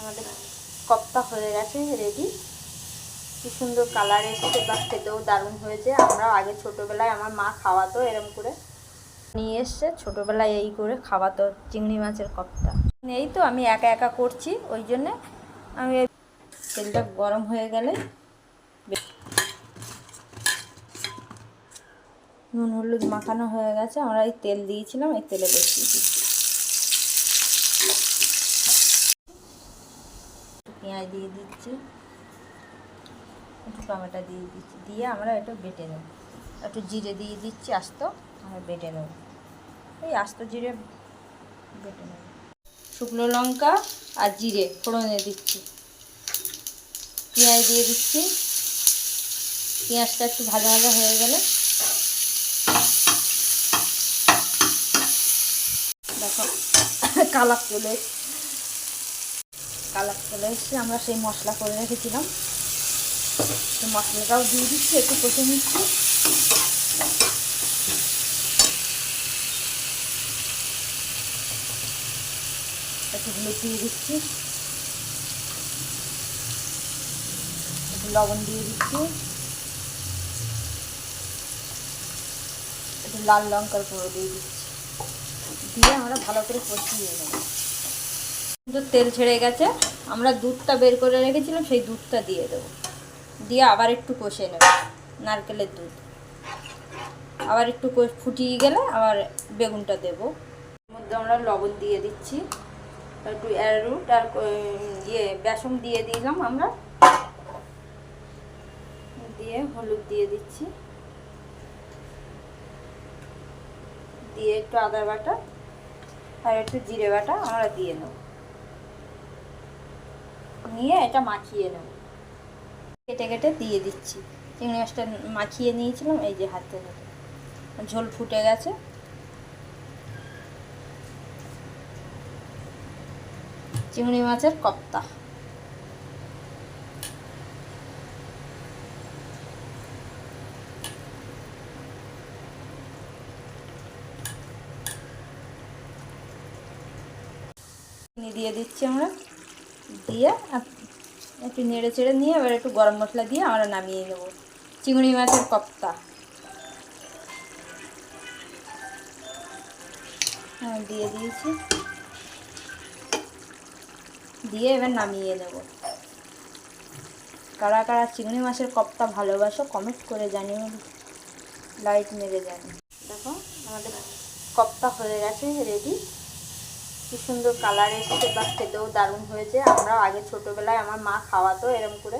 আমাদের কপ্তা হয়ে গেছে রেডি কি সুন্দর কালার এসেছে, বা খেতেও দারুণ হয়েছে। আমরা আগে ছোটোবেলায় আমার মা খাওয়াতো এরম করে। নিয়ে এসছে, ছোটোবেলায় এই করে খাওয়াতো চিংড়ি মাছের কপ্তা। এই তো আমি একা একা করছি, ওই জন্যে আমি তেলটা গরম হয়ে গেলে নুন হলুদ মাখানো হয়ে গেছে, আমরা এই তেল দিয়েছিলাম, এই তেলে বেশি পেঁয়াজ দিয়ে দিচ্ছি, একটু টমেটো দিয়ে দিচ্ছি, দিয়ে আমরা এটা বেটে নেব। একটু জিরে দিয়ে দিচ্ছি আস্ত, আমরা বেটে নেব। এই আস্ত জিরে বেটে নেব। শুকনো লঙ্কা আর জিরে ফোড়নে দিচ্ছি। পেঁয়াজ দিয়ে দিচ্ছি। পেঁয়াজটা একটু ভাজা ভাজা হয়ে গেলে দেখো, কালার চলে। কালার চলে এসছে। আমরা সেই মশলা করে রেখেছিলাম। সেই মশলাটাও দিয়ে দিচ্ছি, একটু কষে নিচ্ছি। একটু দিয়ে দিচ্ছি। একটু লবণ দিয়ে দিচ্ছি। একটু লাল লঙ্কার গুঁড়ো দিয়ে দিচ্ছি। দিয়ে আমরা ভালো করে কষিয়ে নেব। কিন্তু তেল ছেড়ে গেছে। আমরা দুধটা বের করে রেখেছিলাম, সেই দুধটা দিয়ে দেবো। দিয়ে আবার একটু কষে নেব, নারকেলের দুধ। আবার একটু ফুটিয়ে গেলে আবার বেগুনটা দেবো। মধ্যে আমরা লবণ দিয়ে দিচ্ছি, একটু অ্যারুট আর ইয়ে বেসন দিয়ে দিলাম আমরা। দিয়ে হলুদ দিয়ে দিচ্ছি। দিয়ে একটু আদা বাটা আর একটু জিরে বাটা আমরা দিয়ে নেব। নিয়ে এটা মাখিয়ে নেব। কেটে কেটে দিয়ে দিচ্ছি। চিংড়ি মাছটা মাখিয়ে নিয়েছিলাম, এই যে হাতে হাতে ঝোল ফুটে গেছে। চিংড়ি মাছের কপ্তা। দিয়ে দিচ্ছি আমরা। দিয়ে একটু নেড়ে চেড়ে নিয়ে এবার একটু গরম মশলা দিয়ে আমরা নামিয়ে নেব। চিংড়ি মাছের কপ্তা। হ্যাঁ দিয়ে দিয়েছি। দিয়ে এবার নামিয়ে নেব। কারা কারা চিংড়ি মাছের কপ্তা ভালোবাসো কমেন্ট করে জানিও। লাইট মেরে জানি দেখো, আমাদের কপ্তা হয়ে গেছে রেডি কি সুন্দর কালার এসেছে বা খেতেও দারুণ হয়েছে। আমরা আগে ছোটোবেলায় আমার মা খাওয়াতো এরম করে।